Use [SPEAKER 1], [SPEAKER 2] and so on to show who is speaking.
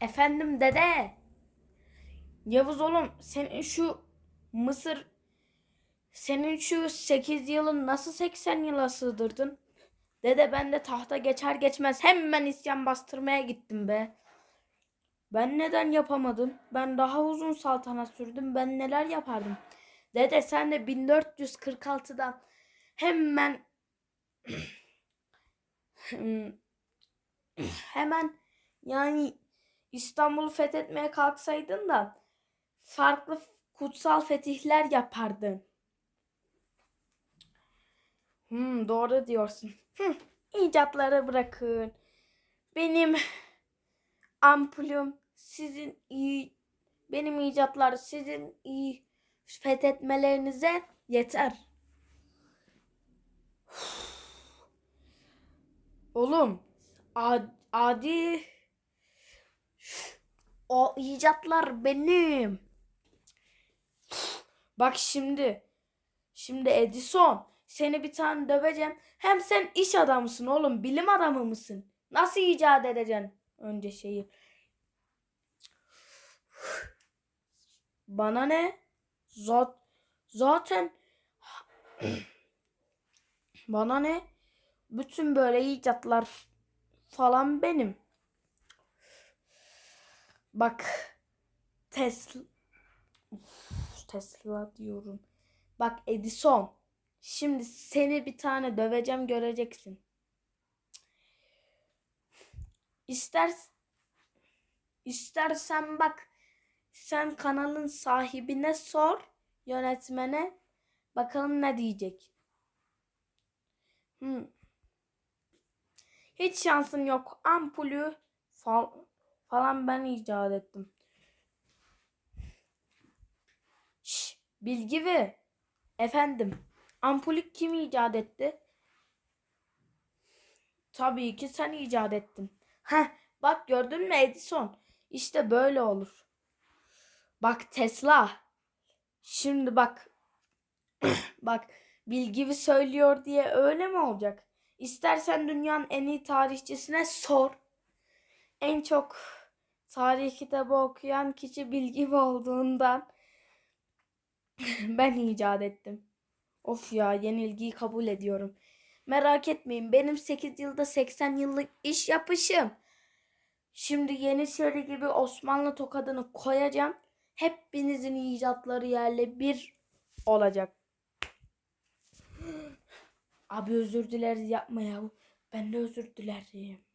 [SPEAKER 1] Efendim dede. Yavuz oğlum senin şu Mısır senin şu 8 yılın nasıl 80 yıla sığdırdın? Dede ben de tahta geçer geçmez hemen isyan bastırmaya gittim be. Ben neden yapamadım? Ben daha uzun saltanat sürdüm. Ben neler yapardım? Dede sen de 1446'dan hemen hemen yani İstanbul'u fethetmeye kalksaydın da farklı kutsal fetihler yapardın. Hmm, doğru diyorsun. İcatları bırakın. Benim ampulüm sizin iyi benim icatlar sizin iyi fethetmelerinize yeter. Oğlum ad- adi o icatlar benim. Bak şimdi. Şimdi Edison seni bir tane döveceğim. Hem sen iş adamısın oğlum. Bilim adamı mısın? Nasıl icat edeceksin önce şeyi? Bana ne? Zat zaten bana ne? Bütün böyle icatlar falan benim. Bak Tesla Tesla diyorum. Bak Edison. Şimdi seni bir tane döveceğim göreceksin. İster istersen bak sen kanalın sahibine sor, yönetmene bakalım ne diyecek. Hmm. Hiç şansın yok. Ampulü fal falan ben icat ettim. Şş, bilgi ve efendim. Ampulü kim icat etti? Tabii ki sen icat ettin. Heh, bak gördün mü Edison? İşte böyle olur. Bak Tesla. Şimdi bak. bak bilgivi söylüyor diye öyle mi olacak? İstersen dünyanın en iyi tarihçisine sor. En çok tarih kitabı okuyan kişi bilgi olduğundan ben icat ettim. Of ya yenilgiyi kabul ediyorum. Merak etmeyin benim 8 yılda 80 yıllık iş yapışım. Şimdi Yeniçeri gibi Osmanlı tokadını koyacağım. Hepinizin icatları yerle bir olacak. Abi özür dileriz yapma ya. Ben de özür dilerim.